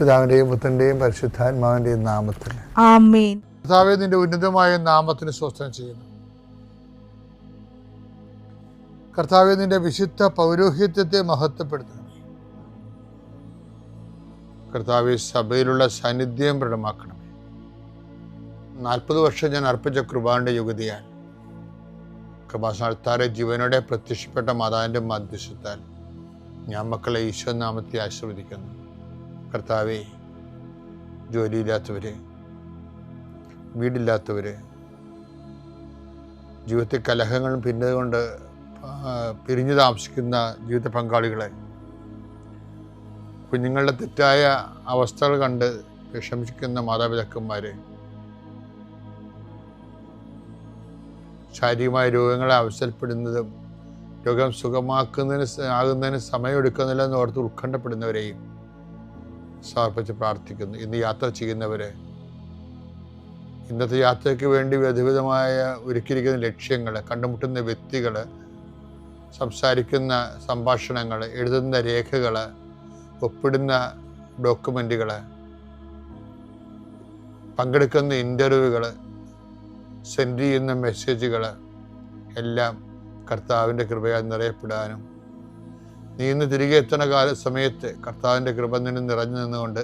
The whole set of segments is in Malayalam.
പിതാവിന്റെയും പുത്രന്റെയും പരിശുദ്ധാത്മാവിന്റെയും നാമത്തിൽ. ആമേൻ. കർത്താവെ നിന്റെ ഉന്നതമായ നാമത്തിന് സ്വസ്ഥം ചെയ്യുന്നു. കർത്താവെ നിന്റെ വിശുദ്ധ പൗരോഹിത്യത്തെ മഹത്വപ്പെടുത്തണം കർത്താവെ സഭയിലുള്ള സാന്നിധ്യം പ്രകടമാക്കണം നാൽപ്പത് വർഷം ഞാൻ അർപ്പിച്ച കൃപാന്റെ യുഗതിയാൽ കൃപാസ്ഥാനത്താരെ ജീവനോടെ പ്രത്യക്ഷപ്പെട്ട മാതാവിന്റെ മധ്യസ്ഥത്താൽ ഞാൻ മക്കളെ ഈശോ നാമത്തെ ആശീർവദിക്കുന്നു. കർത്താവെ ജോലിയില്ലാത്തവർ വീടില്ലാത്തവര് ജീവിതത്തിൽ കലഹങ്ങളും പിന്നതുകൊണ്ട് പിരിഞ്ഞു താമസിക്കുന്ന ജീവിത പങ്കാളികളെ കുഞ്ഞുങ്ങളുടെ തെറ്റായ അവസ്ഥകൾ കണ്ട് വിഷമിക്കുന്ന മാതാപിതാക്കന്മാരെ ശാരീരികമായ രോഗങ്ങളെ അവസരപ്പെടുന്നതും രോഗം സുഖമാക്കുന്നതിന് ആകുന്നതിന് സമയമെടുക്കുന്നില്ല എന്ന് ഓർത്ത് ഉത്കണ്ഠപ്പെടുന്നവരെയും സമർപ്പിച്ച് പ്രാർത്ഥിക്കുന്നു. ഇന്ന് യാത്ര ചെയ്യുന്നവരെ ഇന്നത്തെ യാത്രയ്ക്ക് വേണ്ടി വിധവിധമായ ഒരുക്കിയിരിക്കുന്ന ലക്ഷ്യങ്ങൾ കണ്ടുമുട്ടുന്ന വ്യക്തികൾ സംസാരിക്കുന്ന സംഭാഷണങ്ങൾ എഴുതുന്ന രേഖകൾ ഒപ്പിടുന്ന ഡോക്യുമെന്റുകൾ പങ്കെടുക്കുന്ന ഇന്റർവ്യൂകൾ സെൻഡ് ചെയ്യുന്ന മെസ്സേജുകൾ എല്ലാം കർത്താവിന്റെ കൃപയാൽ നിറയപ്പെടാനും നീ ഇന്ന് തിരികെ എത്തുന്ന കാല സമയത്ത് കർത്താവിന്റെ കൃപ നിന്നും നിറഞ്ഞു നിന്നുകൊണ്ട്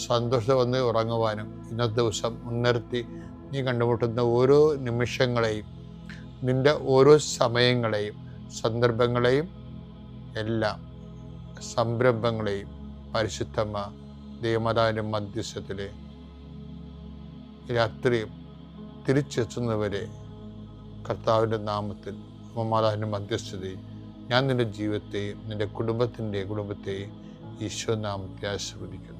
സന്തോഷം വന്ന് ഉറങ്ങുവാനും ഇന്നത്തെ ദിവസം മുൻനിർത്തി നീ കണ്ടുമുട്ടുന്ന ഓരോ നിമിഷങ്ങളെയും നിന്റെ ഓരോ സമയങ്ങളെയും സന്ദർഭങ്ങളെയും എല്ലാം സംരംഭങ്ങളെയും പരിശുദ്ധമ്മ ദൈവമതാവിന്റെ മധ്യസ്ഥത്തിൽ രാത്രിയും തിരിച്ചെത്തുന്നവരെ കർത്താവിന്റെ നാമത്തിൽ അമ്മമാതാവിന്റെ മധ്യസ്ഥതയും ഞാൻ നിന്റെ ജീവിതത്തെയും നിന്റെ കുടുംബത്തിന്റെ കുടുംബത്തെയും ഈശോ നാമത്തെ ആശീർവദിക്കുന്നു.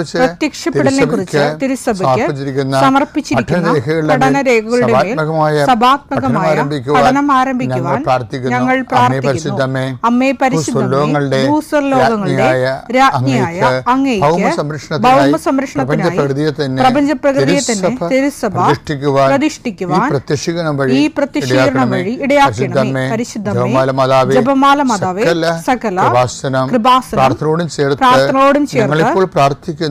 കുറിച്ച് പ്രത്യക്ഷപ്പെടലിനെ കുറിച്ച് തിരുസഭയ്ക്ക് സമർപ്പിച്ചിരിക്കുന്ന സമർപ്പിച്ചിരിക്കുന്ന പഠനരേഖകളുടെ മേൽ പഠനരേഖകളുടെ മേൽ സഭാത്മകമായ സഭാത്മകമായ പഠനം ആരംഭിക്കുവാൻ ഞങ്ങൾ പ്രാർത്ഥിക്കുന്നു. അമ്മേ ഭൂസ്വർലോകങ്ങളുടെ രാജ്ഞിയായ തന്നെ തിരുസഭ പ്രതിഷ്ഠിക്കുവാൻ ഈ പ്രത്യക്ഷീകരണം വഴി ഈ പ്രത്യക്ഷീകരണം വഴി ഇടയാക്കണമേ. പരിശുദ്ധമേ ജപമാല മാതാവേ സകല കൃപാസനം പ്രാർത്ഥനയോടും ചേർത്ത് ഞങ്ങളിപ്പോൾ പ്രാർത്ഥിക്കുന്ന.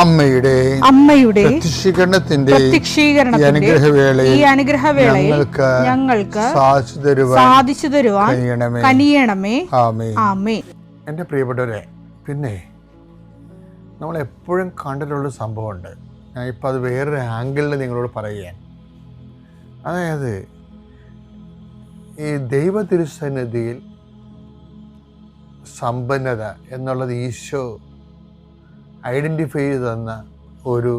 അമ്മയുടെ അമ്മയുടെ പ്രത്യക്ഷീകരണത്തിന്റെ അനുഗ്രഹവേളയിൽ ഈ അനുഗ്രഹവേളയിൽ ഞങ്ങൾക്ക് ഞങ്ങൾക്ക് സാധിച്ചു തരുവാൻ സാധിച്ചു തരുവാൻ കനിയണമേ. ആമേ ആമേ എന്റെ പ്രിയപ്പെട്ടവരെ പിന്നെ നമ്മൾ എപ്പോഴും കണ്ടിട്ടുള്ള സംഭവമുണ്ട്. ഞാൻ ഇപ്പോൾ അത് വേറൊരു ആംഗിളിൽ നിങ്ങളോട് പറയുകയാണ്. അതായത് ഈ ദൈവ തിരുസന്നിധിയിൽ സമ്പന്നത എന്നുള്ളത് ഈശോ ഐഡന്റിഫൈ ചെയ്ത് തന്ന ഒരു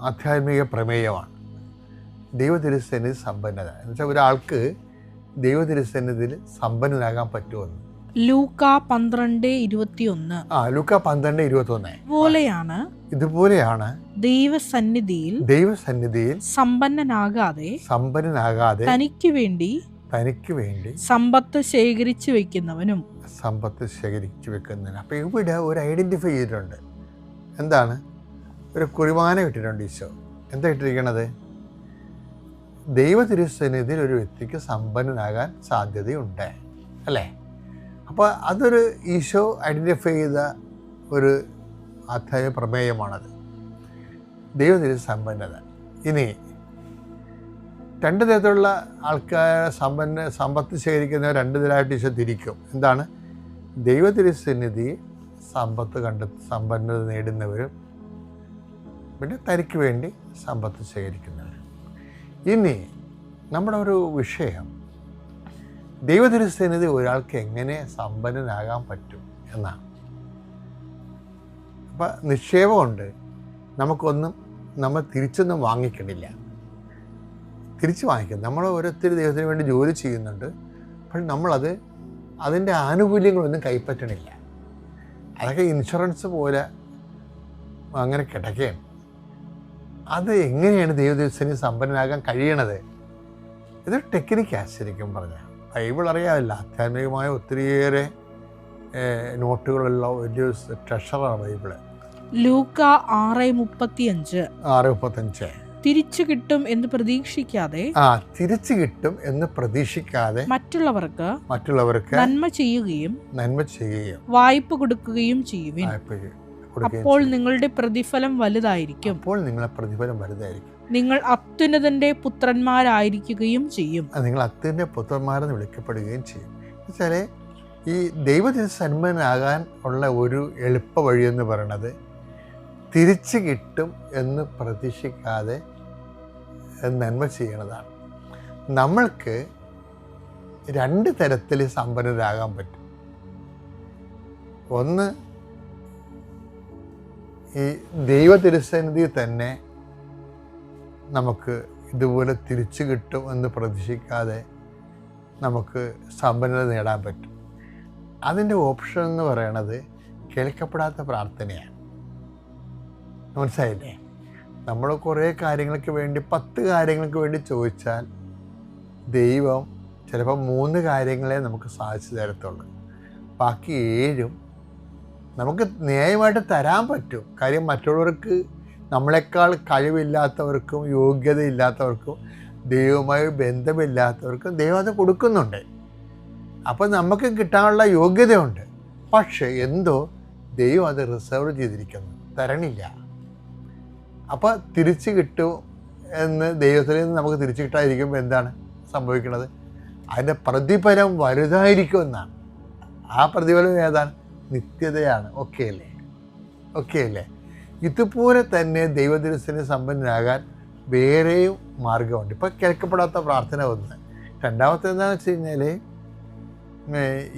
ആധ്യാത്മിക പ്രമേയമാണ്. ദൈവ സമ്പന്നത. എന്ന് വെച്ചാൽ ഒരാൾക്ക് ദൈവതിരുസന്നിധിയിൽ സമ്പന്നനാകാൻ പറ്റുമെന്ന്. ലൂക്ക പന്ത്രണ്ട് ഇരുപത്തിയൊന്ന്. ആ ലൂക്ക പന്ത്രണ്ട് ഇരുപത്തൊന്ന് ഇതുപോലെയാണ് ഇതുപോലെയാണ് ദൈവസന്നിധിയിൽ ദൈവസന്നിധിയിൽ സമ്പന്നനാകാതെ സമ്പന്നനാകാതെ തനിക്ക് വേണ്ടി തനിക്ക് വേണ്ടി സമ്പത്ത് ശേഖരിച്ചു വെക്കുന്നവനും സമ്പത്ത് ശേഖരിച്ചു വെക്കുന്നതിന് അപ്പോൾ ഇവിടെ ഒരു ഐഡന്റിഫൈ ചെയ്തിട്ടുണ്ട്. എന്താണ്? ഒരു കുറിമാനം ഇട്ടിട്ടുണ്ട് ഈശോ. എന്താ ഇട്ടിരിക്കണത്? ദൈവ തിരുസന്നിധിയിൽ ഒരു വ്യക്തിക്ക് സമ്പന്നനാകാൻ സാധ്യതയുണ്ട്. അല്ലേ? അപ്പോൾ അതൊരു ഈശോ ഐഡന്റിഫൈ ചെയ്ത ഒരു അധ്യായ പ്രമേയമാണത്. ദൈവ സമ്പന്നത. ഇനി രണ്ട് തരത്തിലുള്ള ആൾക്കാരെ സമ്പന്ന സമ്പത്ത് ശേഖരിക്കുന്നവർ രണ്ട് തരമായിട്ട് ഈശോ തിരിക്കും. എന്താണ്? ദൈവതിരുസന്നിധി സമ്പത്ത് കണ്ട സമ്പന്നത നേടുന്നവരും പിന്നെ തനിക്ക് വേണ്ടി സമ്പത്ത് ശേഖരിക്കുന്നവരും. ഇനി നമ്മുടെ ഒരു വിഷയം ദൈവതിരുസന്നിധി ഒരാൾക്ക് എങ്ങനെ സമ്പന്നനാകാൻ പറ്റും എന്നാണ്. അപ്പം നിക്ഷേപമുണ്ട് നമുക്കൊന്നും നമ്മൾ തിരിച്ചൊന്നും വാങ്ങിക്കണില്ല. തിരിച്ച് വാങ്ങിക്കും. നമ്മൾ ഓരോരുത്തർ ദൈവത്തിന് വേണ്ടി ജോലി ചെയ്യുന്നുണ്ട് പക്ഷെ നമ്മളത് അതിന്റെ ആനുകൂല്യങ്ങളൊന്നും കൈപ്പറ്റണില്ല. അതൊക്കെ ഇൻഷുറൻസ് പോലെ അങ്ങനെ കിടക്കുകയാണ്. അത് എങ്ങനെയാണ് ദൈവദിവസത്തിന് സമ്പന്നനാകാൻ കഴിയണത്? ഇതൊരു ടെക്നിക്കാണ് ശരിക്കും പറഞ്ഞാൽ ബൈബിൾ അറിയാമല്ല ആധ്യാത്മികമായ ഒത്തിരിയേറെ നോട്ടുകളുള്ള ഒരു ട്രഷറാണ് ബൈബിൾ. ലൂക്ക ആറ് മുപ്പത്തിയഞ്ച്. ആറ് മുപ്പത്തഞ്ച് തിരിച്ചു കിട്ടും എന്ന് പ്രതീക്ഷിക്കാതെ ആ തിരിച്ചു കിട്ടും എന്ന് പ്രതീക്ഷിക്കാതെ മറ്റുള്ളവർക്ക് മറ്റുള്ളവർക്ക് നന്മ ചെയ്യുകയും നന്മ ചെയ്യുകയും വായ്പ കൊടുക്കുകയും ചെയ്യുവിൻ. അപ്പോൾ നിങ്ങളുടെ പ്രതിഫലം വലുതായിരിക്കും. അപ്പോൾ നിങ്ങളുടെ പ്രതിഫലം വലുതായിരിക്കും. നിങ്ങൾ അത്യുന്നതന്റെ പുത്രന്മാരായിരിക്കുകയും ചെയ്യും. നിങ്ങൾ അത്യന്റെ പുത്രന്മാരെന്ന് വിളിക്കപ്പെടുകയും ചെയ്യും. എന്നുവെച്ചാൽ ഈ ദൈവത്തിന് സന്മനാകാൻ ഉള്ള ഒരു എളുപ്പ വഴി എന്ന് പറയുന്നത് തിരിച്ചു കിട്ടും എന്ന് പ്രതീക്ഷിക്കാതെ നന്മ ചെയ്യണതാണ്. നമ്മൾക്ക് രണ്ട് തരത്തിൽ സമ്പന്നരാകാൻ പറ്റും. ഒന്ന് ഈ ദൈവ തിരുസന്നിധി തന്നെ നമുക്ക് ഇതുപോലെ തിരിച്ചു കിട്ടും എന്ന് പ്രതീക്ഷിക്കാതെ നമുക്ക് സമ്പന്നത നേടാൻ പറ്റും. അതിന്റെ ഓപ്ഷൻ എന്ന് പറയണത് കേൾക്കപ്പെടാത്ത പ്രാർത്ഥനയാണ്. മനസ്സിലായില്ലേ? നമ്മൾ കുറേ കാര്യങ്ങൾക്ക് വേണ്ടി പത്ത് കാര്യങ്ങൾക്ക് വേണ്ടി ചോദിച്ചാൽ ദൈവം ചിലപ്പോൾ മൂന്ന് കാര്യങ്ങളെ നമുക്ക് സാധിച്ചു തരത്തുള്ളൂ. ബാക്കി ഏഴും നമുക്ക് ന്യായമായിട്ട് തരാൻ പറ്റും. കാര്യം മറ്റുള്ളവർക്ക് നമ്മളെക്കാൾ കഴിവില്ലാത്തവർക്കും യോഗ്യതയില്ലാത്തവർക്കും ദൈവവുമായി ബന്ധമില്ലാത്തവർക്കും ദൈവം അത് കൊടുക്കുന്നുണ്ട്. അപ്പോൾ നമുക്ക് കിട്ടാനുള്ള യോഗ്യതയുണ്ട്. പക്ഷേ എന്തോ ദൈവം അത് റിസർവ് ചെയ്തിരിക്കുന്നു. തരണില്ല. അപ്പോൾ തിരിച്ചു കിട്ടും എന്ന് ദൈവത്തിൽ നിന്ന് നമുക്ക് തിരിച്ചു കിട്ടാതിരിക്കുമ്പോൾ എന്താണ് സംഭവിക്കുന്നത്? അതിന്റെ പ്രതിഫലം വലുതായിരിക്കും എന്നാണ്. ആ പ്രതിഫലം ഏതാണ്? നിത്യതയാണ്. ഓക്കെ അല്ലേ? ഓക്കെ അല്ലേ? ഇതുപോലെ തന്നെ ദൈവദിനത്തിന് സമ്പന്നനാകാൻ വേറെയും മാർഗമുണ്ട്. ഇപ്പം കേൾക്കപ്പെടാത്ത പ്രാർത്ഥന ഒന്ന്. രണ്ടാമത്തെ എന്താണെന്ന് വെച്ച് കഴിഞ്ഞാൽ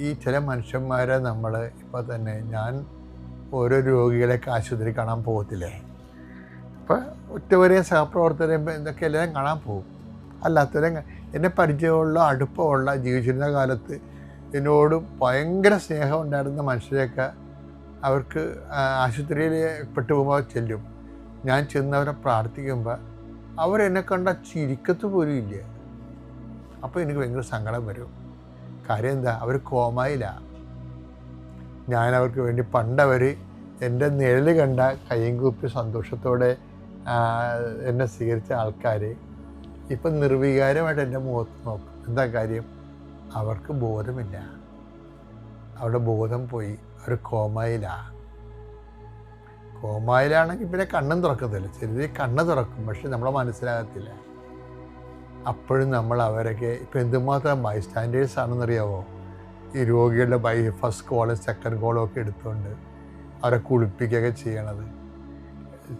ഈ ചില മനുഷ്യന്മാരെ നമ്മൾ ഇപ്പോൾ തന്നെ ഞാൻ ഓരോ രോഗികളെയൊക്കെ ആശുപത്രി കാണാൻ പോകത്തില്ലേ? അപ്പോൾ ഒറ്റവരെയും സഹപ്രവർത്തകരെയും ഇതൊക്കെ എല്ലാവരും കാണാൻ പോകും. അല്ലാത്തവരെ എന്നെ പരിചയമുള്ള അടുപ്പമുള്ള ജീവിച്ചിരുന്ന കാലത്ത് എന്നോട് ഭയങ്കര സ്നേഹം ഉണ്ടായിരുന്ന മനുഷ്യരെയൊക്കെ അവർക്ക് ആശുപത്രിയിൽ പെട്ടുപോകുമ്പോൾ ചെല്ലും. ഞാൻ ചെന്നവരെ പ്രാർത്ഥിക്കുമ്പോൾ അവരെന്നെ കണ്ട ചിരിക്കത്ത് പോലും ഇല്ല. അപ്പോൾ എനിക്ക് ഭയങ്കര സങ്കടം വരും. കാര്യം എന്താ? അവർ കോമായിലാണ് ഞാൻ അവർക്ക് വേണ്ടി പണ്ടവർ എന്റെ നിഴൽ കണ്ട കയ്യും കൂപ്പി സന്തോഷത്തോടെ എന്നെ സ്വീകരിച്ച ആൾക്കാർ ഇപ്പം നിർവികാരമായിട്ട് എന്റെ മുഖത്ത് നോക്കും. എന്താ കാര്യം? അവർക്ക് ബോധമില്ല. അവരുടെ ബോധം പോയി. അവർ കോമായിലാണ് കോമയിലാണെങ്കിൽ പിന്നെ കണ്ണും തുറക്കത്തില്ല. ചെറിയ കണ്ണ് തുറക്കും പക്ഷെ നമ്മളെ മനസ്സിലാകത്തില്ല. അപ്പോഴും നമ്മൾ അവരൊക്കെ ഇപ്പം എന്തുമാത്രം ബൈ സ്റ്റാൻഡേർഡ്സ് ആണെന്നറിയാവോ? ഈ രോഗികളുടെ ബൈ ഫസ്റ്റ് കോളും സെക്കൻഡ് കോളും ഒക്കെ എടുത്തുകൊണ്ട് അവരെ കുളിപ്പിക്കുകയൊക്കെ ചെയ്യണത്.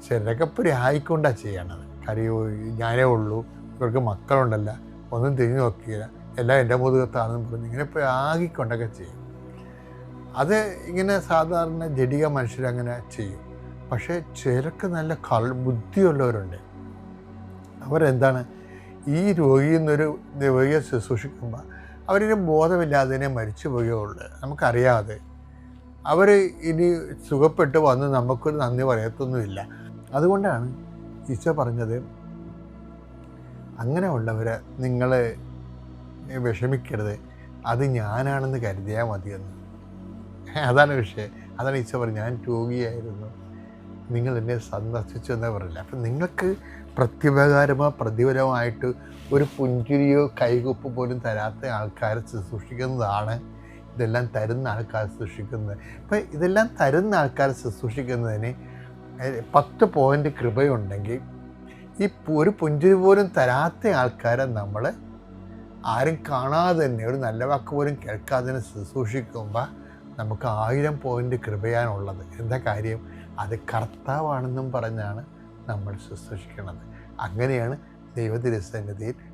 ചിലരൊക്കെ ആയിക്കൊണ്ടാണ് ചെയ്യണത്. കാര്യം ഞാനേ ഉള്ളൂ ഇവർക്ക് മക്കളുണ്ടല്ല ഒന്നും തിരിഞ്ഞു നോക്കിയില്ല എല്ലാം എന്റെ മുതുകത്താണെന്ന് പറഞ്ഞ് ഇങ്ങനെ ഇപ്പോൾ ആകിക്കൊണ്ടൊക്കെ ചെയ്യും. അത് ഇങ്ങനെ സാധാരണ ജഡിക മനുഷ്യരങ്ങനെ ചെയ്യും. പക്ഷേ ചിലർക്ക് നല്ല കൾ ബുദ്ധിയുള്ളവരുണ്ട്. അവരെന്താണ് ഈ രോഗിയിൽ നിന്നൊരു രോഗിയെ ശുശ്രൂഷിക്കുമ്പോൾ അവരിന് ബോധമില്ലാതെ മരിച്ചു പോവുകയുള്ളൂ നമുക്കറിയാതെ അവർ ഇനി സുഖപ്പെട്ട് വന്ന് നമുക്കൊരു നന്ദി പറയത്തൊന്നുമില്ല. അതുകൊണ്ടാണ് ഈശോ പറഞ്ഞത് അങ്ങനെ ഉള്ളവരെ നിങ്ങൾ വിഷമിക്കരുത്. അത് ഞാനാണെന്ന് കരുതിയാൽ മതിയെന്ന്. അതാണ് വിഷയം. അതാണ് ഈശോ പറഞ്ഞത്. ഞാൻ രോഗിയായിരുന്നു. നിങ്ങൾ എന്നെ സന്ദർശിച്ചു എന്നേ പറയില്ല അപ്പം നിങ്ങൾക്ക് പ്രത്യുപകാരമോ പ്രതിഫലമായിട്ട് ഒരു പുഞ്ചിരിയോ കൈകുപ്പ് പോലും തരാത്ത ആൾക്കാരെ ശുശ്രൂഷിക്കുന്നതാണ് ഇതെല്ലാം തരുന്ന ആൾക്കാർ ശുശ്രൂഷിക്കുന്നത് അപ്പം ഇതെല്ലാം തരുന്ന ആൾക്കാർ ശുശ്രൂഷിക്കുന്നതിന് പത്ത് പോയിന്റ് കൃപയുണ്ടെങ്കിൽ ഈ ഒരു പുഞ്ചിരി പോലും തരാത്ത ആൾക്കാരെ നമ്മൾ ആരും കാണാതെ തന്നെ ഒരു നല്ല വാക്ക് പോലും കേൾക്കാതെ തന്നെ ശുശ്രൂഷിക്കുമ്പോൾ നമുക്ക് ആയിരം പോയിന്റ് കൃപയാണുള്ളത്. എന്താ കാര്യം? അത് കർത്താവാണെന്നും പറഞ്ഞാണ് നമ്മൾ ശുശ്രൂഷിക്കുന്നത് അങ്ങനെയാണ് ദൈവതിരുസന്നിധിയിൽ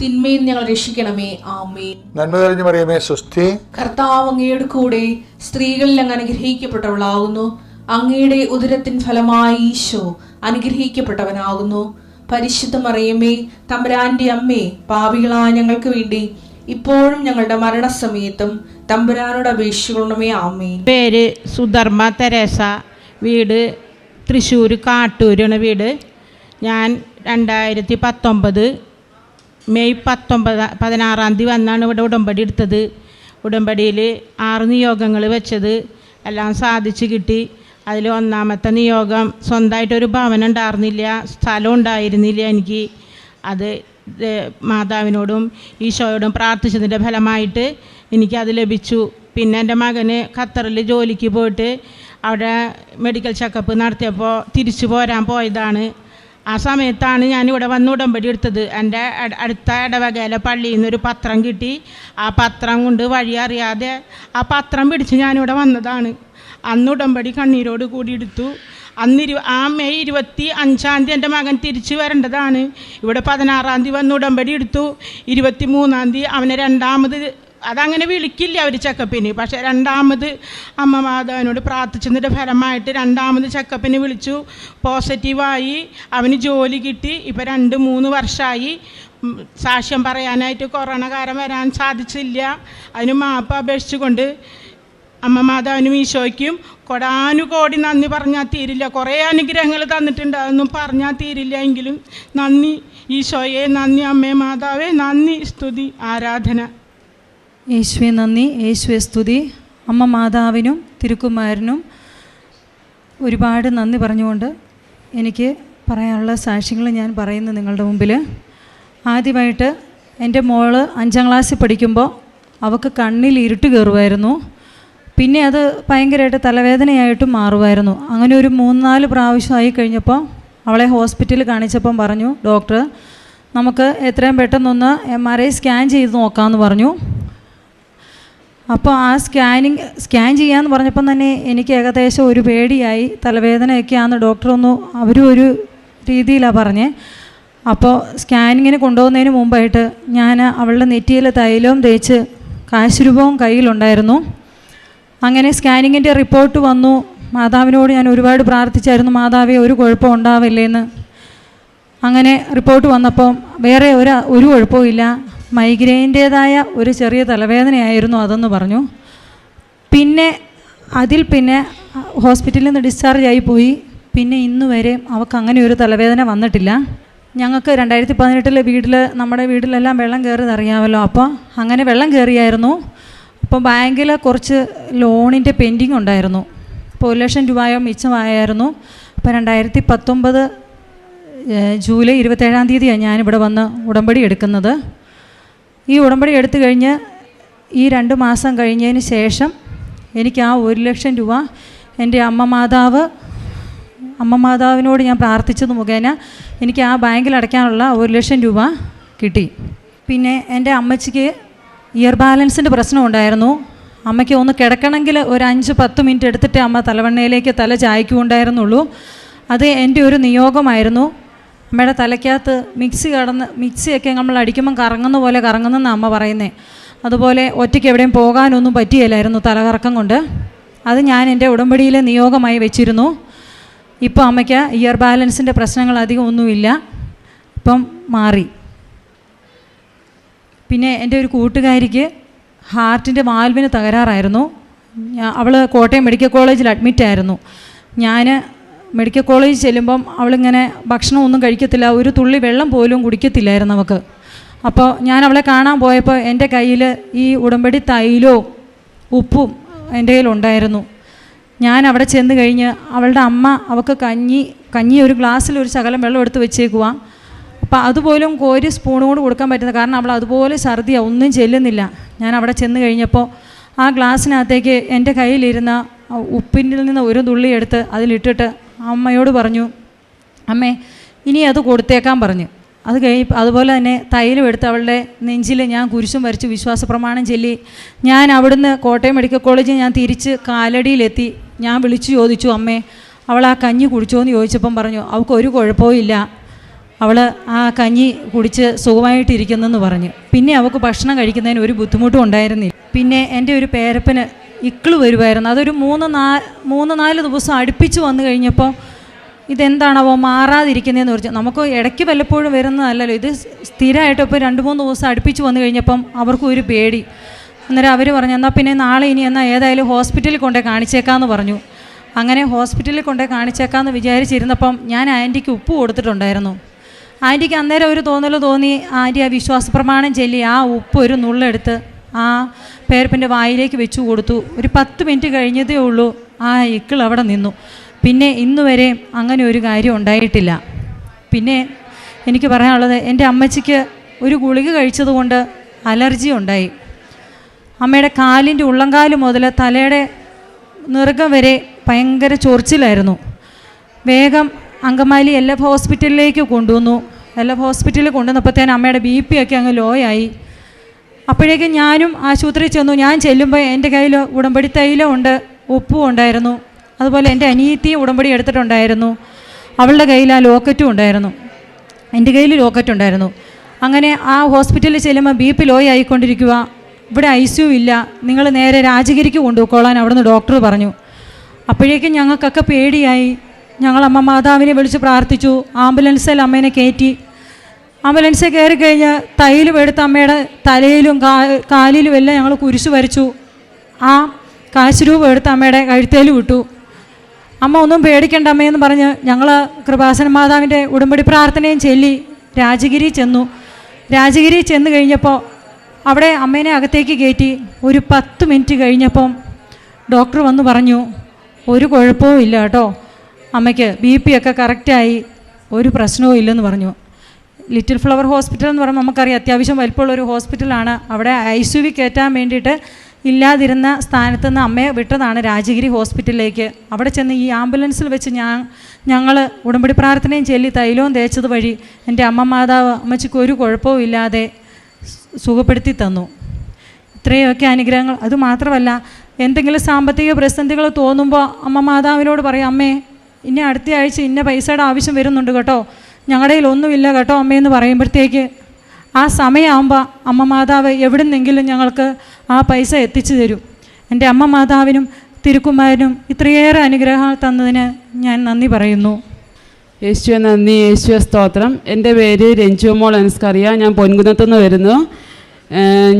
തിന്മയിൽ ഞങ്ങൾ രക്ഷിക്കണമേ. ആമേൻ. നന്മ തെളിഞ്ഞു മറിയമേ സുസ്ഥി കർത്താവ് അങ്ങയുടെ കൂടെ സ്ത്രീകളിൽ അങ്ങ് അനുഗ്രഹിക്കപ്പെട്ടവളാകുന്നു. അങ്ങയുടെ ഉദരത്തിൻ ഫലമായി ഈശോ അനുഗ്രഹിക്കപ്പെട്ടവനാകുന്നു. പരിശുദ്ധ മറിയമേ തമ്പുരാന്റെ അമ്മേ പാപികളായ ഞങ്ങൾക്ക് വേണ്ടി ഇപ്പോഴും ഞങ്ങളുടെ മരണസമയത്തും തമ്പുരാനോട് അപേക്ഷിക്കണമേ. ആമേൻ. പേര് സുധർമ്മ തെരേസ. വീട് തൃശ്ശൂർ കാട്ടൂരാണ് വീട്. ഞാൻ രണ്ടായിരത്തി പത്തൊമ്പത് മെയ് പത്തൊമ്പത് പതിനാറാം തീയതി വന്നാണ് ഇവിടെ ഉടമ്പടി എടുത്തത്. ഉടമ്പടിയിൽ ആറ് നിയോഗങ്ങൾ വെച്ചത്. എല്ലാം സാധിച്ചു കിട്ടി. അതിൽ ഒന്നാമത്തെ നിയോഗം സ്വന്തമായിട്ടൊരു ഭവനം ഉണ്ടായിരുന്നില്ല. സ്ഥലം ഉണ്ടായിരുന്നില്ല എനിക്ക്. അത് മാതാവിനോടും ഈശോയോടും പ്രാർത്ഥിച്ചതിന്റെ ഫലമായിട്ട് എനിക്കത് ലഭിച്ചു. പിന്നെ എന്റെ മകന് ഖത്തറിൽ ജോലിക്ക് പോയിട്ട് അവിടെ മെഡിക്കൽ ചെക്കപ്പ് നടത്തിയപ്പോൾ തിരിച്ചു പോരാൻ പോയതാണ്. ആ സമയത്താണ് ഞാൻ ഇവിടെ വന്ന് ഉടമ്പടി എടുത്തത്. എന്റെ അടുത്ത ഇടവകയിലെ പള്ളിയിൽ നിന്നൊരു പത്രം കിട്ടി. ആ പത്രം കൊണ്ട് വഴി അറിയാതെ ആ പത്രം പിടിച്ച് ഞാനിവിടെ വന്നതാണ്. അന്ന് ഉടമ്പടി കണ്ണീരോട് കൂടി എടുത്തു. അന്ന് ഇരു ആ മെയ് ഇരുപത്തി അഞ്ചാം തീയതി എന്റെ മകൻ തിരിച്ചു വരേണ്ടതാണ്. ഇവിടെ പതിനാറാം തീയതി വന്ന് ഉടമ്പടി എടുത്തു. ഇരുപത്തി മൂന്നാം തീയതി അവനെ രണ്ടാമത് അതങ്ങനെ വിളിക്കില്ല അവർ ചെക്കപ്പിന്. പക്ഷേ രണ്ടാമത് അമ്മ മാതാവിനോട് പ്രാർത്ഥിച്ചതിന്റെ ഫലമായിട്ട് രണ്ടാമത് ചെക്കപ്പിന് വിളിച്ചു. പോസിറ്റീവായി അവന് ജോലി കിട്ടി. ഇപ്പോൾ രണ്ട് മൂന്ന് വർഷമായി സാക്ഷ്യം പറയാനായിട്ട് കൊറോണ കാലം വരാൻ സാധിച്ചില്ല. അതിന് മാപ്പ് അപേക്ഷിച്ചുകൊണ്ട് അമ്മ മാതാവിനും ഈശോയ്ക്കും കൊടാനുകോടി നന്ദി പറഞ്ഞാൽ തീരില്ല. കുറേ അനുഗ്രഹങ്ങൾ തന്നിട്ടുണ്ട്. അതൊന്നും പറഞ്ഞാൽ തീരില്ല എങ്കിലും നന്ദി ഈശോയെ നന്ദി അമ്മേ മാതാവേ നന്ദി സ്തുതി ആരാധന. യേശുവെ നന്ദി. യേശുവെ സ്തുതി. അമ്മ മാതാവിനും തിരുക്കുമാരനും ഒരുപാട് നന്ദി പറഞ്ഞുകൊണ്ട് എനിക്ക് പറയാനുള്ള സാക്ഷ്യങ്ങൾ ഞാൻ പറയുന്നു നിങ്ങളുടെ മുമ്പിൽ. ആദ്യമായിട്ട് എന്റെ മോൾ അഞ്ചാം ക്ലാസ്സിൽ പഠിക്കുമ്പോൾ അവൾക്ക് കണ്ണിൽ ഇരുട്ട് കയറുമായിരുന്നു. പിന്നെ അത് ഭയങ്കരമായിട്ട് തലവേദനയായിട്ട് മാറുമായിരുന്നു. അങ്ങനെ ഒരു മൂന്നാൽ പ്രാവശ്യമായി കഴിഞ്ഞപ്പോൾ അവളെ ഹോസ്പിറ്റലിൽ കാണിച്ചപ്പം പറഞ്ഞു ഡോക്ടർ നമുക്ക് എത്രയും പെട്ടെന്നൊന്ന് എം ആർ ഐ സ്കാൻ ചെയ്ത് നോക്കാമെന്ന് പറഞ്ഞു. അപ്പോൾ ആ സ്കാനിങ് സ്കാൻ ചെയ്യാന്ന് പറഞ്ഞപ്പം തന്നെ എനിക്ക് ഏകദേശം ഒരു പേടിയായി. തലവേദനയൊക്കെയാണെന്ന് ഡോക്ടറൊന്നു അവരും ഒരു രീതിയിലാണ് പറഞ്ഞേ. അപ്പോൾ സ്കാനിങ്ങിന് കൊണ്ടുപോകുന്നതിന് മുമ്പായിട്ട് ഞാൻ അവളുടെ നെറ്റിയിൽ തൈലവും തേച്ച് കാശ് രൂപവും കയ്യിലുണ്ടായിരുന്നു. അങ്ങനെ സ്കാനിങ്ങിന്റെ റിപ്പോർട്ട് വന്നു. മാതാവിനോട് ഞാൻ ഒരുപാട് പ്രാർത്ഥിച്ചായിരുന്നു മാതാവേ ഒരു കുഴപ്പം ഉണ്ടാവില്ലേന്ന്. അങ്ങനെ റിപ്പോർട്ട് വന്നപ്പം വേറെ ഒരു ഒരു കുഴപ്പവും ഇല്ല. മൈഗ്രെയിന്റേതായ ഒരു ചെറിയ തലവേദനയായിരുന്നു അതെന്ന് പറഞ്ഞു. പിന്നെ അതിൽ പിന്നെ ഹോസ്പിറ്റലിൽ നിന്ന് ഡിസ്ചാർജ് ആയി പോയി. പിന്നെ ഇന്ന് വരെ അവൾക്ക് അങ്ങനെ ഒരു തലവേദന വന്നിട്ടില്ല. ഞങ്ങൾക്ക് രണ്ടായിരത്തി പതിനെട്ടിൽ വീട്ടിൽ നമ്മുടെ വീട്ടിലെല്ലാം വെള്ളം കയറിയത് അറിയാമല്ലോ. അപ്പോൾ അങ്ങനെ വെള്ളം കയറിയായിരുന്നു. അപ്പോൾ ബാങ്കിൽ കുറച്ച് ലോണിന്റെ പെൻഡിങ് ഉണ്ടായിരുന്നു. അപ്പോൾ ഒരു ലക്ഷം രൂപയോ മിച്ചമായായിരുന്നു. അപ്പോൾ രണ്ടായിരത്തി പത്തൊമ്പത് ജൂലൈ ഇരുപത്തേഴാം തീയതിയാണ് ഞാനിവിടെ വന്ന് ഉടമ്പടി എടുക്കുന്നത്. ഈ ഉടമ്പടി എടുത്തു കഴിഞ്ഞ് ഈ രണ്ട് മാസം കഴിഞ്ഞതിന് ശേഷം എനിക്ക് ആ ഒരു ലക്ഷം രൂപ എന്റെ അമ്മ മാതാവ് അമ്മ മാതാവിനോട് ഞാൻ പ്രാർത്ഥിച്ചത് മുഖേന എനിക്ക് ആ ബാങ്കിൽ അടയ്ക്കാനുള്ള ഒരു ലക്ഷം രൂപ കിട്ടി. പിന്നെ എന്റെ അമ്മച്ചിക്ക് ഇയർ ബാലൻസിന്റെ പ്രശ്നം ഉണ്ടായിരുന്നു. അമ്മയ്ക്ക് ഒന്ന് കിടക്കണമെങ്കിൽ ഒരു അഞ്ച് പത്ത് മിനിറ്റ് എടുത്തിട്ട് അമ്മ തലവണ്ണയിലേക്ക് തല ചായ്ക്കുണ്ടായിരുന്നുള്ളൂ. അത് എന്റെ ഒരു നിയോഗമായിരുന്നു. അമ്മയുടെ തലയ്ക്കകത്ത് മിക്സി കടന്ന് മിക്സിയൊക്കെ നമ്മൾ അടിക്കുമ്പം കറങ്ങുന്ന പോലെ കറങ്ങുന്നെന്നാണ് അമ്മ പറയുന്നത് അതുപോലെ ഒറ്റയ്ക്ക് എവിടെയും പോകാനൊന്നും പറ്റിയില്ലായിരുന്നു തലകറക്കം കൊണ്ട്. അത് ഞാൻ എന്റെ ഉടമ്പടിയിലെ നിയോഗമായി വെച്ചിരുന്നു. ഇപ്പോൾ അമ്മയ്ക്ക് ഇയർ ബാലൻസിന്റെ പ്രശ്നങ്ങൾ അധികം ഒന്നുമില്ല. ഇപ്പം മാറി. പിന്നെ എന്റെ ഒരു കൂട്ടുകാരിക്ക് ഹാർട്ടിന്റെ വാൽവിന് തകരാറായിരുന്നു. അവൾ കോട്ടയം മെഡിക്കൽ കോളേജിൽ അഡ്മിറ്റായിരുന്നു ഞാൻ മെഡിക്കൽ കോളേജ് ചെല്ലുമ്പം അവളിങ്ങനെ ഭക്ഷണമൊന്നും കഴിക്കത്തില്ല ഒരു തുള്ളി വെള്ളം പോലും കുടിക്കത്തില്ലായിരുന്നു അവൾക്ക് അപ്പോൾ ഞാൻ അവളെ കാണാൻ പോയപ്പോൾ എന്റെ കയ്യിൽ ഈ ഉടമ്പടി തൈലോ ഉപ്പും എന്റെ കയ്യിലുണ്ടായിരുന്നു ഞാൻ അവിടെ ചെന്ന് കഴിഞ്ഞ് അവളുടെ അമ്മ അവൾക്ക് കഞ്ഞി കഞ്ഞി ഒരു ഗ്ലാസ്സിൽ ഒരു ശകലം വെള്ളം എടുത്ത് വെച്ചേക്കുക അപ്പം അതുപോലും കോരി സ്പൂൺ കൊണ്ട് കൊടുക്കാൻ പറ്റുന്നത് കാരണം അവൾ അതുപോലെ ഛർദിയാണ് ഒന്നും ചെല്ലുന്നില്ല. ഞാൻ അവിടെ ചെന്ന് കഴിഞ്ഞപ്പോൾ ആ ഗ്ലാസ്സിനകത്തേക്ക് എന്റെ കയ്യിലിരുന്ന ഉപ്പിന്റെ നിന്ന് ഒരു തുള്ളി എടുത്ത് അതിലിട്ടിട്ട് അമ്മയോട് പറഞ്ഞു അമ്മേ ഇനി അത് കൊടുത്തേക്കാൻ പറഞ്ഞു. അത് കഴിഞ്ഞ് അതുപോലെ തന്നെ തൈലം എടുത്ത് അവളുടെ നെഞ്ചിൽ ഞാൻ കുരിശും വരച്ച് വിശ്വാസ പ്രമാണം ചൊല്ലി. ഞാൻ അവിടുന്ന് കോട്ടയം മെഡിക്കൽ കോളേജിൽ ഞാൻ തിരിച്ച് കാലടിയിലെത്തി. ഞാൻ വിളിച്ചു ചോദിച്ചു അമ്മേ അവൾ ആ കഞ്ഞി കുടിച്ചോ എന്ന് ചോദിച്ചപ്പം പറഞ്ഞു അവൾക്ക് ഒരു കുഴപ്പവും ഇല്ല. അവൾ ആ കഞ്ഞി കുടിച്ച് സുഖമായിട്ടിരിക്കുന്നെന്ന് പറഞ്ഞു. പിന്നെ അവൾക്ക് ഭക്ഷണം കഴിക്കുന്നതിന് ഒരു ബുദ്ധിമുട്ടും ഉണ്ടായിരുന്നില്ല. പിന്നെ എന്റെ ഒരു പേരപ്പന് ഇക്കിൾ വരുമായിരുന്നു അതൊരു മൂന്ന് നാ മൂന്ന് നാല് ദിവസം അടുപ്പിച്ച് വന്നു കഴിഞ്ഞപ്പോൾ ഇതെന്താണാവോ മാറാതിരിക്കുന്നതെന്ന് പറഞ്ഞു നമുക്ക് ഇടയ്ക്ക് വല്ലപ്പോഴും വരുന്നതല്ലല്ലോ. ഇത് സ്ഥിരമായിട്ട് ഇപ്പോൾ രണ്ട് മൂന്ന് ദിവസം അടുപ്പിച്ച് വന്നു കഴിഞ്ഞപ്പം അവർക്കും ഒരു പേടി. അന്നേരം അവർ പറഞ്ഞു എന്നാൽ പിന്നെ നാളെ ഇനി എന്നാൽ ഏതായാലും ഹോസ്പിറ്റലിൽ കൊണ്ടേ കാണിച്ചേക്കാമെന്ന് പറഞ്ഞു. അങ്ങനെ ഹോസ്പിറ്റലിൽ കൊണ്ടേ കാണിച്ചേക്കാമെന്ന് വിചാരിച്ചിരുന്നപ്പം ഞാൻ ആന്റിക്ക് ഉപ്പ് കൊടുത്തിട്ടുണ്ടായിരുന്നു. ആന്റിക്ക് അന്നേരം ഒരു തോന്നൽ തോന്നി ആന്റി ആ വിശ്വാസ പ്രമാണം ചൊല്ലി ആ ഉപ്പ് ഒരു നുള്ളെടുത്ത് ആ പേരപ്പന്റെ വായിലേക്ക് വെച്ചു കൊടുത്തു. ഒരു പത്ത് മിനിറ്റ് കഴിഞ്ഞതേ ഉള്ളൂ. ആ ഇക്കിൾ അവിടെ നിന്നു. പിന്നെ ഇന്ന് വരെ അങ്ങനെ ഒരു കാര്യം ഉണ്ടായിട്ടില്ല. പിന്നെ എനിക്ക് പറയാനുള്ളത് എന്റെ അമ്മച്ചിക്ക് ഒരു ഗുളിക കഴിച്ചതുകൊണ്ട് അലർജി ഉണ്ടായി. അമ്മയുടെ കാലിന്റെ ഉള്ളംകാൽ മുതൽ തലയുടെ നിറുകം വരെ ഭയങ്കര ചൊറിച്ചിലായിരുന്നു. വേഗം അങ്കമാലി എൽ എഫ് ഹോസ്പിറ്റലിലേക്ക് കൊണ്ടുവന്നു. എൽ എഫ് ഹോസ്പിറ്റലിൽ കൊണ്ടുവന്നപ്പോഴത്തേനും അമ്മയുടെ ബി പി ഒക്കെ അങ്ങ് ലോ ആയി. അപ്പോഴേക്കും ഞാനും ആശുപത്രിയിൽ ചെന്നു. ഞാൻ ചെല്ലുമ്പോൾ എന്റെ കയ്യിൽ ഉടമ്പടി തൈലം ഉണ്ട് ഉപ്പും ഉണ്ടായിരുന്നു. അതുപോലെ എന്റെ അനിയത്തിയും ഉടമ്പടി എടുത്തിട്ടുണ്ടായിരുന്നു. അവളുടെ കയ്യിൽ ആ ലോക്കറ്റും ഉണ്ടായിരുന്നു. എന്റെ കയ്യിൽ ലോക്കറ്റ് ഉണ്ടായിരുന്നു. അങ്ങനെ ആ ഹോസ്പിറ്റലിൽ ചെല്ലുമ്പോൾ ബി പി ലോ ആയിക്കൊണ്ടിരിക്കുക ഇവിടെ ഐ ഇല്ല. നിങ്ങൾ നേരെ രാജഗിരിക്ക് കൊണ്ടുപോയിക്കോളാൻ അവിടുന്ന് ഡോക്ടർ പറഞ്ഞു. അപ്പോഴേക്കും ഞങ്ങൾക്കൊക്കെ പേടിയായി. ഞങ്ങൾ അമ്മ മാതാവിനെ വിളിച്ച് പ്രാർത്ഥിച്ചു. ആംബുലൻസിൽ അമ്മേനെ കയറ്റി. ആംബുലൻസിൽ കയറി കഴിഞ്ഞ് തൈലും എടുത്ത് അമ്മയുടെ തലയിലും കാലിലും എല്ലാം ഞങ്ങൾ കുരിശു വരച്ചു. ആ കാശ് രൂപ എടുത്ത് അമ്മയുടെ കഴുത്തേൽ വിട്ടു. അമ്മ ഒന്നും പേടിക്കേണ്ട അമ്മയെന്ന് പറഞ്ഞ് ഞങ്ങൾ കൃപാസന മാതാവിന്റെ ഉടമ്പടി പ്രാർത്ഥനയും ചൊല്ലി രാജഗിരി ചെന്നു. രാജഗിരി ചെന്ന് കഴിഞ്ഞപ്പോൾ അവിടെ അമ്മേനെ അകത്തേക്ക് കയറ്റി ഒരു പത്ത് മിനിറ്റ് കഴിഞ്ഞപ്പം ഡോക്ടർ വന്ന് പറഞ്ഞു ഒരു കുഴപ്പവും ഇല്ല കേട്ടോ. അമ്മയ്ക്ക് ബി പി ഒക്കെ കറക്റ്റായി ഒരു പ്രശ്നവും ഇല്ലെന്ന് പറഞ്ഞു. ലിറ്റിൽ ഫ്ലവർ ഹോസ്പിറ്റൽ എന്ന് പറയുമ്പോൾ നമുക്കറിയാം അത്യാവശ്യം വലിപ്പമുള്ള ഒരു ഹോസ്പിറ്റലാണ്. അവിടെ ഐ സി വി കയറ്റാൻ വേണ്ടിയിട്ട് ഇല്ലാതിരുന്ന സ്ഥാനത്ത് നിന്ന് അമ്മയെ വിട്ടതാണ് രാജഗിരി ഹോസ്പിറ്റലിലേക്ക്. അവിടെ ചെന്ന് ഈ ആംബുലൻസിൽ വെച്ച് ഞാൻ ഞങ്ങൾ ഉടമ്പടി പ്രാർത്ഥനയും ചൊല്ലി തൈലവും തേച്ചത് വഴി എന്റെ അമ്മ മാതാവ് അമ്മച്ചിക്ക് ഒരു കുഴപ്പവും ഇല്ലാതെ സുഖപ്പെടുത്തി തന്നു. ഇത്രയൊക്കെ അനുഗ്രഹങ്ങൾ. അത് മാത്രമല്ല എന്തെങ്കിലും സാമ്പത്തിക പ്രതിസന്ധികൾ തോന്നുമ്പോൾ അമ്മ മാതാവിനോട് പറയും അമ്മേ ഇന്ന അടുത്ത ആഴ്ച ഇന്ന പൈസയുടെ ആവശ്യം വരുന്നുണ്ട് കേട്ടോ. ഞങ്ങളുടെ കയ്യിൽ ഒന്നുമില്ല കേട്ടോ അമ്മയെന്ന് പറയുമ്പോഴത്തേക്ക്. ആ സമയമാകുമ്പോൾ അമ്മ മാതാവ് എവിടെ നിന്നെങ്കിലും ഞങ്ങൾക്ക് ആ പൈസ എത്തിച്ചു തരും. എന്റെ അമ്മ മാതാവിനും തിരുക്കുമാരനും ഇത്രയേറെ അനുഗ്രഹങ്ങൾ തന്നതിന് ഞാൻ നന്ദി പറയുന്നു. യേശുവെ നന്ദി. യേശുവെ സ്തോത്രം. എന്റെ പേര് രഞ്ജുമോൾ എനിക്കറിയാം ഞാൻ പൊൻകുന്നത്തുനിന്ന് വരുന്നു.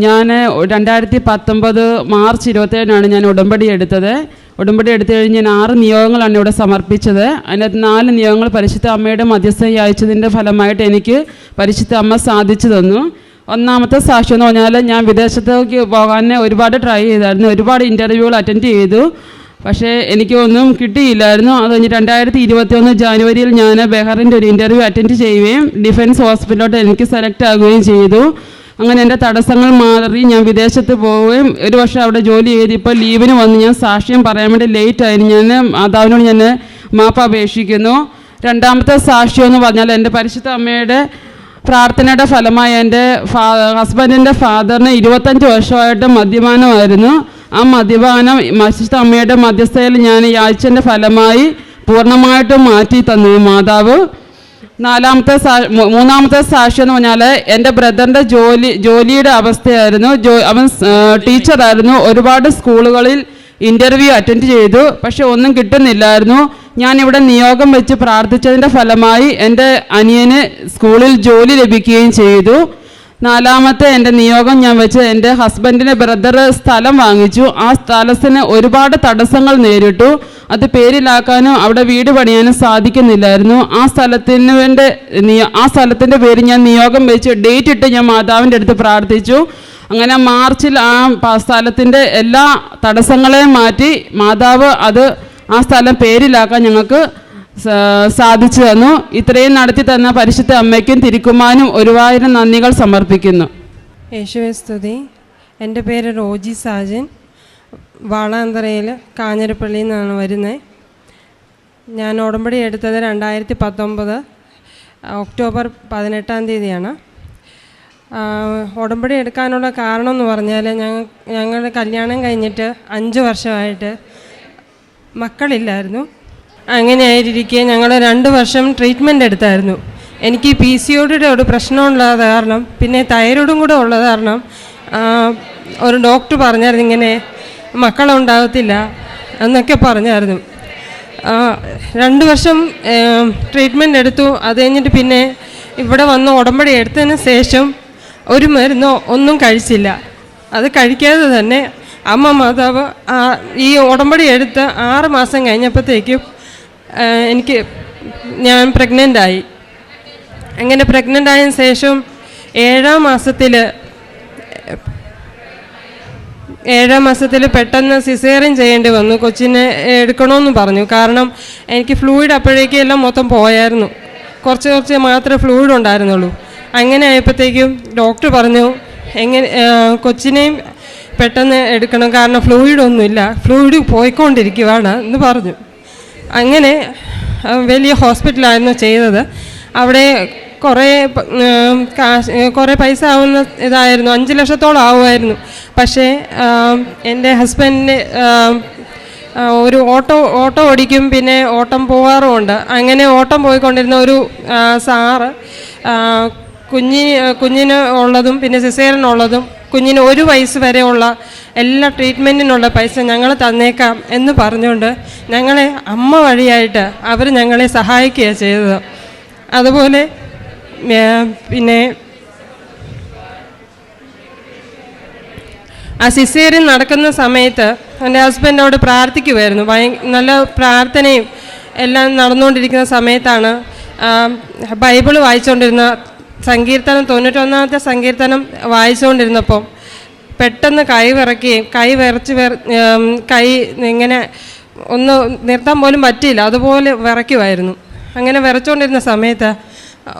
ഞാൻ രണ്ടായിരത്തി പത്തൊമ്പത് മാർച്ച് ഇരുപത്തേഴിനാണ് ഞാൻ ഉടമ്പടി എടുത്തത്. ഉടമ്പടി എടുത്തു കഴിഞ്ഞ് ഞാൻ ആറ് നിയോഗങ്ങളാണ് ഇവിടെ സമർപ്പിച്ചത്. അതിനകത്ത് നാല് നിയോഗങ്ങൾ പരിശുദ്ധ അമ്മയുടെ മധ്യസ്ഥ അയച്ചതിന്റെ ഫലമായിട്ട് എനിക്ക് പരിശുദ്ധ അമ്മ സാധിച്ചു തന്നു. ഒന്നാമത്തെ സാക്ഷ്യം എന്ന് പറഞ്ഞാൽ ഞാൻ വിദേശത്തേക്ക് പോകാൻ ഒരുപാട് ട്രൈ ചെയ്തായിരുന്നു. ഒരുപാട് ഇന്റർവ്യൂകൾ അറ്റൻഡ് ചെയ്തു. പക്ഷേ എനിക്കൊന്നും കിട്ടിയില്ലായിരുന്നു. അത് കഴിഞ്ഞ് രണ്ടായിരത്തി ഇരുപത്തി ഒന്ന് ജാനുവരിയിൽ ഞാൻ ബെഹറിന്റെ ഒരു ഇന്റർവ്യൂ അറ്റൻഡ് ചെയ്യുകയും ഡിഫൻസ് ഹോസ്പിറ്റലിലോട്ട് എനിക്ക് സെലക്ട് ആകുകയും ചെയ്തു. അങ്ങനെ എന്റെ തടസ്സങ്ങൾ മാറി ഞാൻ വിദേശത്ത് പോവുകയും ഒരു വർഷം അവിടെ ജോലി ചെയ്ത് ഇപ്പോൾ ലീവിന് വന്ന് ഞാൻ സാക്ഷ്യം പറയാൻ വേണ്ടി ലേറ്റ് ആയിരുന്നു. ഞാൻ മാതാവിനോട് ഞാൻ മാപ്പ് അപേക്ഷിക്കുന്നു. രണ്ടാമത്തെ സാക്ഷ്യം എന്ന് പറഞ്ഞാൽ എന്റെ പരിശുദ്ധ അമ്മയുടെ പ്രാർത്ഥനയുടെ ഫലമായി എന്റെ ഫാ ഹസ്ബൻഡിന്റെ ഫാദറിന് ഇരുപത്തഞ്ച് വർഷമായിട്ട് മദ്യപാനമായിരുന്നു. ആ മദ്യപാനം പരിശുദ്ധ അമ്മയുടെ മധ്യസ്ഥയിൽ ഞാൻ ഈ ആഴ്ചന്റെ ഫലമായി പൂർണമായിട്ടും മാറ്റി തന്നു മാതാവ്. നാലാമത്തെ മൂന്നാമത്തെ സാക്ഷ്യം എന്ന് പറഞ്ഞാൽ എന്റെ ബ്രദറിന്റെ ജോലി ജോലിയുടെ അവസ്ഥയായിരുന്നു. ജോ അവൻ ടീച്ചറായിരുന്നു. ഒരുപാട് സ്കൂളുകളിൽ ഇന്റർവ്യൂ അറ്റൻഡ് ചെയ്തു. പക്ഷെ ഒന്നും കിട്ടുന്നില്ലായിരുന്നു. ഞാൻ ഇവിടെ നിയോഗം വെച്ച് പ്രാർത്ഥിച്ചതിന്റെ ഫലമായി എന്റെ അനിയന് സ്കൂളിൽ ജോലി ലഭിക്കുകയും ചെയ്തു. നാലാമത്തെ എന്റെ നിയോഗം ഞാൻ വെച്ച് എന്റെ ഹസ്ബൻഡിന്റെ ബ്രദർ സ്ഥലം വാങ്ങിച്ചു. ആ സ്ഥലത്തിന് ഒരുപാട് തടസ്സങ്ങൾ നേരിട്ടു. അത് പേരിലാക്കാനും അവിടെ വീട് പണിയാനും സാധിക്കുന്നില്ലായിരുന്നു. ആ സ്ഥലത്തിന് വേണ്ടി ആ സ്ഥലത്തിന്റെ പേര് ഞാൻ നിയോഗം വെച്ച് ഡേറ്റ് ഇട്ട് ഞാൻ മാതാവിന്റെ അടുത്ത് പ്രാർത്ഥിച്ചു. അങ്ങനെ മാർച്ചിൽ ആ സ്ഥലത്തിന്റെ എല്ലാ തടസ്സങ്ങളെയും മാറ്റി മാതാവ് അത് ആ സ്ഥലം പേരിലാക്കാൻ ഞങ്ങൾക്ക് സാധിച്ചു തന്നു. ഇത്രയും നടത്തി തന്ന പരിശുദ്ധ അമ്മയ്ക്കും തിരുക്കുമാനും ഒരുപായിരം നന്ദികൾ സമർപ്പിക്കുന്നു. യേശുവെ സ്തുതി. എന്റെ പേര് റോജി സാജൻ. വാളാന്തറയിൽ കാഞ്ഞിരപ്പള്ളിയിൽ നിന്നാണ് വരുന്നത്. ഞാൻ ഉടമ്പടി എടുത്തത് രണ്ടായിരത്തി പത്തൊമ്പത് ഒക്ടോബർ പതിനെട്ടാം തീയതിയാണ്. ഉടമ്പടി എടുക്കാനുള്ള കാരണം എന്ന് പറഞ്ഞാൽ ഞങ്ങൾ ഞങ്ങളുടെ കല്യാണം കഴിഞ്ഞിട്ട് അഞ്ച് വർഷമായിട്ട് മക്കളില്ലായിരുന്നു. അങ്ങനെ ആയിരിക്കെ ഞങ്ങൾ രണ്ട് വർഷം ട്രീറ്റ്മെന്റ് എടുത്തായിരുന്നു. എനിക്ക് പി സി ഒരു പ്രശ്നമുള്ളത് കാരണം പിന്നെ തൈറോയിഡും കൂടെ ഉള്ളത് കാരണം ഒരു ഡോക്ടർ പറഞ്ഞായിരുന്നു ഇങ്ങനെ മക്കളുണ്ടാകത്തില്ല എന്നൊക്കെ പറഞ്ഞായിരുന്നു. രണ്ട് വർഷം ട്രീറ്റ്മെന്റ് എടുത്തു. അത് കഴിഞ്ഞിട്ട് പിന്നെ ഇവിടെ വന്ന് ഉടമ്പടി എടുത്തതിന് ശേഷം ഒരു മരുന്നോ ഒന്നും കഴിച്ചില്ല. അത് കഴിക്കാതെ തന്നെ അമ്മ മാതാവ് ഈ ഉടമ്പടി എടുത്ത് ആറ് മാസം കഴിഞ്ഞപ്പോഴത്തേക്കും എനിക്ക് ഞാൻ പ്രഗ്നന്റ് ആയി. അങ്ങനെ പ്രഗ്നന്റ് ആയതിനു ശേഷം ഏഴാം മാസത്തിൽ ഏഴാം മാസത്തിൽ പെട്ടെന്ന് സിസേറിയൻ ചെയ്യേണ്ടി വന്നു. കൊച്ചിനെ എടുക്കണമെന്ന് പറഞ്ഞു. കാരണം എനിക്ക് ഫ്ലൂയിഡ് അപ്പോഴേക്കും എല്ലാം മൊത്തം പോയായിരുന്നു. കുറച്ച് കുറച്ച് മാത്രമേ ഫ്ലൂയിഡ് ഉണ്ടായിരുന്നുള്ളൂ. അങ്ങനെ ആയപ്പോഴത്തേക്കും ഡോക്ടർ പറഞ്ഞു എങ്ങനെ കൊച്ചിനെയും പെട്ടെന്ന് എടുക്കണം. കാരണം ഫ്ലൂയിഡ് ഒന്നുമില്ല. ഫ്ലൂയിഡ് പോയിക്കൊണ്ടിരിക്കുവാണ് എന്ന് പറഞ്ഞു. അങ്ങനെ വലിയ ഹോസ്പിറ്റലായിരുന്നു ചെയ്തത്. അവിടെ കുറേ കാശ് കുറേ പൈസ ആവുന്ന ഇതായിരുന്നു. അഞ്ച് ലക്ഷത്തോളം ആവുമായിരുന്നു. പക്ഷേ എന്റെ ഹസ്ബൻഡിന് ഒരു ഓട്ടോ ഓട്ടോ ഓടിക്കും പിന്നെ ഓട്ടം പോവാറുമുണ്ട്. അങ്ങനെ ഓട്ടം പോയിക്കൊണ്ടിരുന്ന ഒരു സാറ് കുഞ്ഞി കുഞ്ഞിന് ഉള്ളതും പിന്നെ സിസേറിനുള്ളതും കുഞ്ഞിന് ഒരു വയസ്സ് വരെയുള്ള എല്ലാ ട്രീറ്റ്മെന്റിനുള്ള പൈസ ഞങ്ങൾ തന്നേക്കാം എന്ന് പറഞ്ഞുകൊണ്ട് ഞങ്ങളെ അമ്മ വഴിയായിട്ട് അവർ ഞങ്ങളെ സഹായിക്കുകയാണ് ചെയ്തത്. അതുപോലെ പിന്നെ ആ സിസേറിയൻ നടക്കുന്ന സമയത്ത് എന്റെ ഹസ്ബൻഡിനോട് പ്രാർത്ഥിക്കുമായിരുന്നു ഭയ നല്ല പ്രാർത്ഥനയും എല്ലാം നടന്നുകൊണ്ടിരിക്കുന്ന സമയത്താണ് ബൈബിൾ വായിച്ചുകൊണ്ടിരുന്ന സങ്കീർത്തനം തൊണ്ണൂറ്റൊന്നാമത്തെ സങ്കീർത്തനം വായിച്ചുകൊണ്ടിരുന്നപ്പോൾ പെട്ടെന്ന് കൈ വിറയ്ക്കുകയും കൈ വിറച്ച് വിറ കൈ ഇങ്ങനെ ഒന്ന് നിർത്താൻ പോലും പറ്റിയില്ല. അതുപോലെ വിറയ്ക്കുമായിരുന്നു. അങ്ങനെ വിറച്ചുകൊണ്ടിരുന്ന സമയത്ത്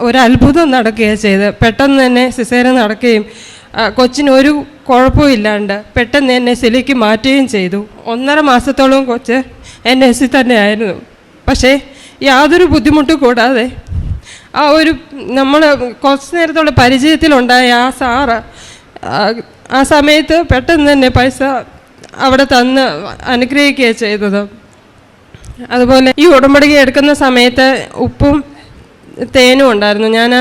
ഒരു അത്ഭുതം നടക്കുകയാണ് ചെയ്ത് പെട്ടെന്ന് തന്നെ സിസേര നടക്കുകയും കൊച്ചിന് ഒരു കുഴപ്പമില്ലാണ്ട് പെട്ടെന്ന് എന്നെ സിലിക്ക് മാറ്റുകയും ചെയ്തു. ഒന്നര മാസത്തോളം കൊച്ച് എൻ എസ് സി തന്നെയായിരുന്നു. പക്ഷേ യാതൊരു ബുദ്ധിമുട്ടും കൂടാതെ ആ ഒരു നമ്മൾ കുറച്ച് നേരത്തുള്ള പരിചയത്തിലുണ്ടായ ആ സാറ് ആ, സമയത്ത് പെട്ടെന്ന് തന്നെ പൈസ അവിടെ തന്ന് അനുഗ്രഹിക്കുകയാണ് ചെയ്തത്. അതുപോലെ ഈ ഉടമ്പടിക എടുക്കുന്ന സമയത്ത് ഉപ്പും തേനും ഉണ്ടായിരുന്നു. ഞാൻ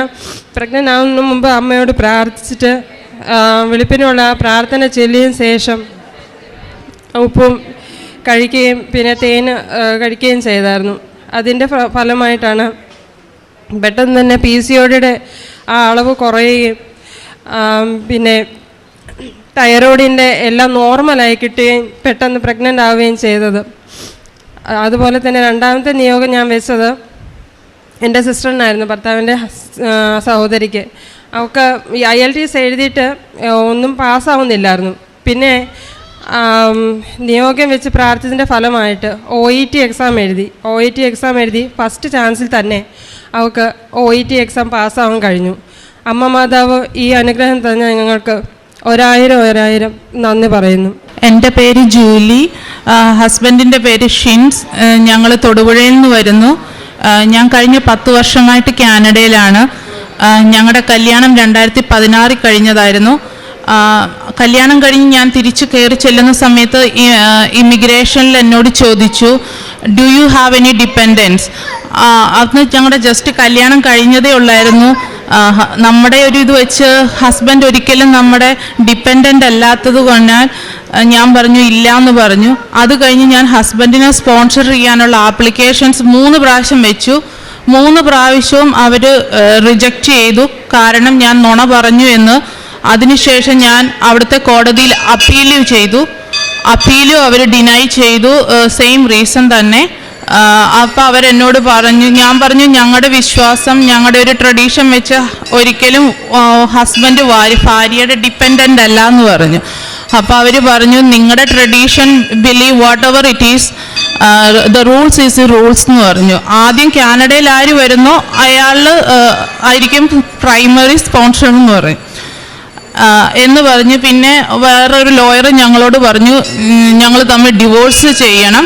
പ്രഗ്നന്റ് ആവുന്നതിന് മുമ്പ് അമ്മയോട് പ്രാർത്ഥിച്ചിട്ട് വെളുപ്പിനുള്ള പ്രാർത്ഥന ചൊല്ലിയതിന് ശേഷം ഉപ്പും കഴിക്കുകയും പിന്നെ തേന് കഴിക്കുകയും ചെയ്തായിരുന്നു. അതിന്റെ ഫലമായിട്ടാണ് പെട്ടെന്ന് തന്നെ പി സി ഒയുടെ ആ അളവ് കുറയുകയും പിന്നെ തൈറോയിഡിന്റെ എല്ലാം നോർമലായി കിട്ടുകയും പെട്ടെന്ന് പ്രഗ്നന്റ് ആവുകയും ചെയ്തത്. അതുപോലെ തന്നെ രണ്ടാമത്തെ നിയോഗം ഞാൻ വെച്ചത് എന്റെ സിസ്റ്ററിനായിരുന്നു ഭർത്താവിന്റെ സഹോദരിക്ക്. അവൾക്ക് ഈ ഐ എൽ ടി എസ് എഴുതിയിട്ട് ഒന്നും പാസ്സാവുന്നില്ലായിരുന്നു. പിന്നെ നിയോഗം വെച്ച് പ്രാർത്ഥിച്ചതിന്റെ ഫലമായിട്ട് ഒ ഇ ടി എക്സാം എഴുതി. ഒ ഇ ടി എക്സാം എഴുതി ഫസ്റ്റ് ചാൻസിൽ തന്നെ അവൾക്ക് ഒ ഇ ടി എക്സാം പാസ്സാവാൻ കഴിഞ്ഞു. അമ്മ മാതാവ് ഈ അനുഗ്രഹം തന്നെ ഞങ്ങൾക്ക് ഒരായിരം ഒരായിരം നന്ദി പറയുന്നു. എന്റെ പേര് ജൂലി ഹസ്ബൻഡിന്റെ പേര് ഷിൻസ് ഞങ്ങൾ തൊടുപുഴയിൽ നിന്ന് വരുന്നു. ഞാൻ കഴിഞ്ഞ പത്ത് വർഷമായിട്ട് കാനഡയിലാണ്. ഞങ്ങളുടെ കല്യാണം രണ്ടായിരത്തി പതിനാറിൽ കഴിഞ്ഞതായിരുന്നു കല്യാണം കഴിഞ്ഞ് ഞാൻ തിരിച്ചു കയറി ചെല്ലുന്ന സമയത്ത് ഇമിഗ്രേഷനിൽ എന്നോട് ചോദിച്ചു do you have any dependents അന്ന് ഞങ്ങളുടെ ജസ്റ്റ് കല്യാണം കഴിഞ്ഞതേ ഉള്ളായിരുന്നു. നമ്മുടെ ഒരു ഇത് വെച്ച് ഹസ്ബൻഡ് ഒരിക്കലും നമ്മുടെ ഡിപ്പെൻഡന്റ് അല്ലാത്തത് കൊണ്ടാൽ ഞാൻ പറഞ്ഞു ഇല്ല എന്ന് പറഞ്ഞു. അത് കഴിഞ്ഞ് ഞാൻ ഹസ്ബൻഡിനെ സ്പോൺസർ ചെയ്യാനുള്ള ആപ്ലിക്കേഷൻസ് മൂന്ന് പ്രാവശ്യം വെച്ചു. മൂന്ന് പ്രാവശ്യവും അവർ റിജക്റ്റ് ചെയ്തു. കാരണം ഞാൻ നുണ പറഞ്ഞു എന്ന്. അതിനുശേഷം ഞാൻ അവിടുത്തെ കോടതിയിൽ അപ്പീൽ ചെയ്തു. അപ്പീലും അവർ ഡിനൈ ചെയ്തു. സെയിം റീസൺ തന്നെ. അപ്പോൾ അവരെന്നോട് പറഞ്ഞു ഞാൻ പറഞ്ഞു ഞങ്ങളുടെ വിശ്വാസം ഞങ്ങളുടെ ഒരു ട്രഡീഷൻ വെച്ച് ഒരിക്കലും ഹസ്ബൻഡ് ഭാര്യയുടെ ഡിപ്പെൻഡന്റ് അല്ല എന്ന് പറഞ്ഞു. അപ്പോൾ അവർ പറഞ്ഞു നിങ്ങളുടെ tradition believe whatever it is the rules is rules എന്ന് പറഞ്ഞു. ആദ്യം കാനഡയിൽ ആര് വരുന്നോ അയാൾ ആയിരിക്കും പ്രൈമറി സ്പോൺസർ എന്ന് പറയും. എന്ന് പറഞ്ഞ്. പിന്നെ വേറൊരു ലോയർ ഞങ്ങളോട് പറഞ്ഞു ഞങ്ങൾ തമ്മിൽ ഡിവോഴ്സ് ചെയ്യണം.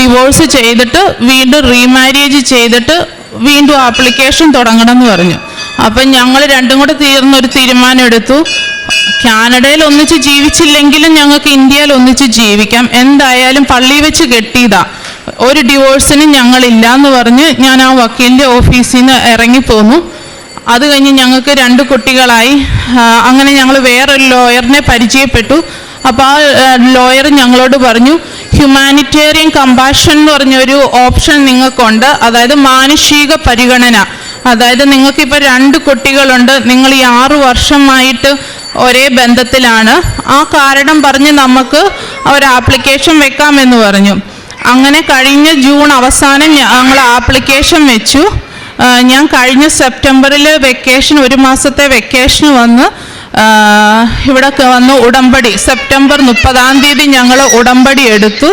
ഡിവോഴ്സ് ചെയ്തിട്ട് വീണ്ടും റീമാരേജ് ചെയ്തിട്ട് വീണ്ടും ആപ്ലിക്കേഷൻ തുടങ്ങണം എന്ന് പറഞ്ഞു. അപ്പം ഞങ്ങൾ രണ്ടും കൂടെ തീർന്നൊരു തീരുമാനം എടുത്തു കാനഡയിൽ ഒന്നിച്ച് ജീവിച്ചില്ലെങ്കിലും ഞങ്ങൾക്ക് ഇന്ത്യയിൽ ഒന്നിച്ച് ജീവിക്കാം. എന്തായാലും പള്ളി വെച്ച് കെട്ടിയതാ. ഒരു ഡിവോഴ്സിന് ഞങ്ങളില്ല എന്ന് പറഞ്ഞ് ഞാൻ ആ വക്കീലിന്റെ ഓഫീസിൽ നിന്ന് ഇറങ്ങിപ്പോന്നു. അത് കഴിഞ്ഞ് ഞങ്ങൾക്ക് രണ്ട് കുട്ടികളായി. അങ്ങനെ ഞങ്ങൾ വേറൊരു ലോയറിനെ പരിചയപ്പെട്ടു. അപ്പോൾ ആ ലോയർ ഞങ്ങളോട് പറഞ്ഞു ഹ്യൂമാനിറ്റേറിയൻ കമ്പാഷൻ എന്ന് പറഞ്ഞൊരു ഓപ്ഷൻ നിങ്ങൾക്കുണ്ട്. അതായത് മാനുഷിക പരിഗണന. അതായത് നിങ്ങൾക്കിപ്പോൾ രണ്ട് കുട്ടികളുണ്ട്. നിങ്ങൾ ഈ ആറ് വർഷമായിട്ട് ഒരേ ബന്ധത്തിലാണ്. ആ കാരണം പറഞ്ഞ് നമുക്ക് ഒരു ആപ്ലിക്കേഷൻ വെക്കാമെന്ന് പറഞ്ഞു. അങ്ങനെ കഴിഞ്ഞ ജൂൺ അവസാനം ഞങ്ങൾ ആപ്ലിക്കേഷൻ വെച്ചു. ഞാൻ കഴിഞ്ഞ സെപ്റ്റംബറിൽ വെക്കേഷൻ ഒരു മാസത്തെ വെക്കേഷന് വന്ന് ഇവിടെ വന്ന് ഉടമ്പടി. സെപ്റ്റംബർ മുപ്പതാം തീയതി ഞങ്ങൾ ഉടമ്പടി എടുത്തു.